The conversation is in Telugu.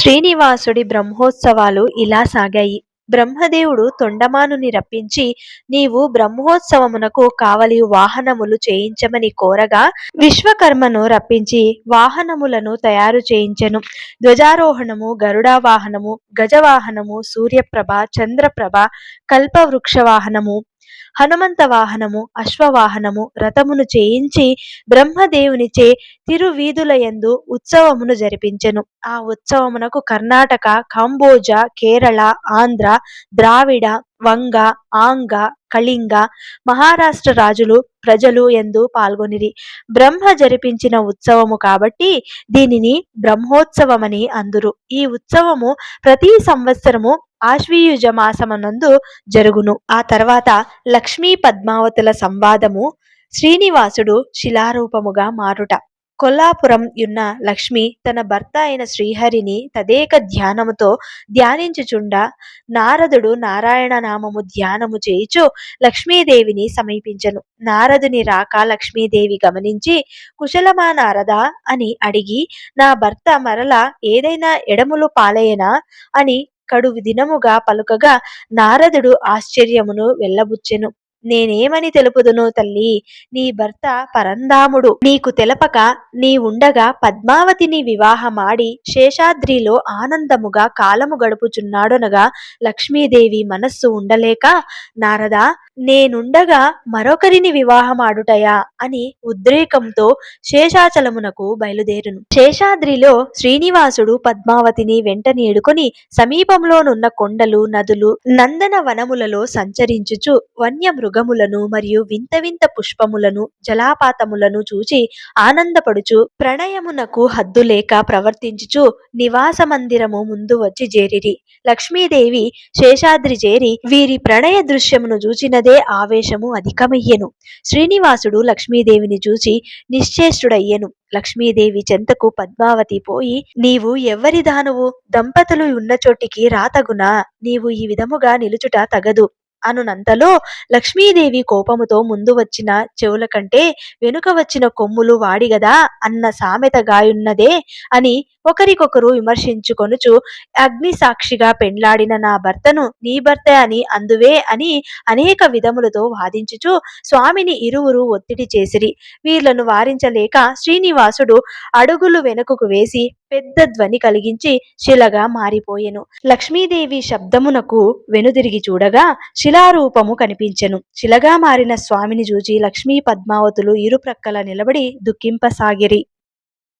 శ్రీనివాసుడి బ్రహ్మోత్సవాలు ఇలా సాగాయి. బ్రహ్మదేవుడు తొండమానుని రప్పించి నీవు బ్రహ్మోత్సవమునకు కావలి వాహనములు చేయించమని కోరగా విశ్వకర్మను రప్పించి వాహనములను తయారు చేయించెను. ధ్వజారోహణము గరుడా వాహనము గజవాహనము సూర్యప్రభ చంద్రప్రభ కల్పవృక్ష వాహనము హనుమంత వాహనము అశ్వవాహనము రథమును చేయించి బ్రహ్మదేవునిచే తిరువీధులయందు ఉత్సవమును జరిపించెను. ఆ ఉత్సవమునకు కర్ణాటక కాంబోజ కేరళ ఆంధ్ర ద్రావిడ వంగ ఆంగ కళింగ మహారాష్ట్ర రాజులు ప్రజలు ఎందు పాల్గొనిరి. బ్రహ్మ జరిపించిన ఉత్సవము కాబట్టి దీనిని బ్రహ్మోత్సవమని అందురు. ఈ ఉత్సవము ప్రతి సంవత్సరము ఆశ్వీయుజ మాసమనందు జరుగును. ఆ తర్వాత లక్ష్మీ పద్మావతుల సంవాదము శ్రీనివాసుడు శిలారూపముగా మారుట. కొల్లాపురం యున్న లక్ష్మి తన భర్త అయిన శ్రీహరిని తదేక ధ్యానముతో ధ్యానించుచుండ నారదుడు నారాయణ నామము ధ్యానము చేయుచు లక్ష్మీదేవిని సమీపించను. నారదుని రాక లక్ష్మీదేవి గమనించి కుశలమా నారదా అని అడిగి నా భర్త మరల ఏదైనా ఎడములు పాలయనా అని కడు దినముగా పలుకగా నారదుడు ఆశ్చర్యమును వెళ్ళబుచ్చెను. నేనేమని తెలుపుదును తల్లి? నీ భర్త పరంధాముడు. నీకు తెలపక నీ ఉండగా పద్మావతిని వివాహమాడి శేషాద్రిలో ఆనందముగా కాలము గడుపుచున్నాడనగా లక్ష్మీదేవి మనస్సు ఉండలేక నారదా నేనుండగా మరొకరిని వివాహమాడుటయా అని ఉద్రేకంతో శేషాచలమునకు బయలుదేరును. శేషాద్రిలో శ్రీనివాసుడు పద్మావతిని వెంట నీడుకొని సమీపంలోనున్న కొండలు నదులు నందన వనములలో సంచరించుచు వన్య మృగములను మరియు వింత వింత పుష్పములను జలాపాతములను చూచి ఆనందపడుచు ప్రణయమునకు హద్దులేక ప్రవర్తించుచు నివాస మందిరము ముందు వచ్చి చేరిరి. లక్ష్మీదేవి శేషాద్రి చేరి వీరి ప్రణయ దృశ్యమును చూచిన చూచినదే ఆవేశము అధికమయ్యెను. శ్రీనివాసుడు లక్ష్మీదేవిని చూచి నిశ్చేష్టుడయ్యెను. లక్ష్మీదేవి చెంతకు పద్మావతి పోయి నీవు ఎవ్వరి దానువు? దంపతులు ఉన్న చోటికి రాతగునా నీవు ఈ విధముగా నిలుచుట తగదు. అనునంతలో లక్ష్మీదేవి కోపముతో ముందు వచ్చిన చెవుల కంటే వెనుక వచ్చిన కొమ్ములు వాడిగదా అన్న సామెత గాయున్నదే అని ఒకరికొకరు విమర్శించుకొనుచు అగ్ని సాక్షిగా పెండ్లాడిన నా భర్తను నీ భర్త అని అందువే అని అనేక విధములతో వాదించుచు స్వామిని ఇరువురు ఒత్తిడి చేసిరి. వీళ్ళను వారించలేక శ్రీనివాసుడు అడుగులు వెనుకకు వేసి పెద్ద ధ్వని కలిగించి శిలగా మారిపోయెను. లక్ష్మీదేవి శబ్దమునకు వెనుదిరిగి చూడగా శిలారూపము కనిపించెను. శిలగా మారిన స్వామిని చూచి లక్ష్మీ పద్మావతులు ఇరుప్రక్కల నిలబడి దుఃఖింపసాగిరి.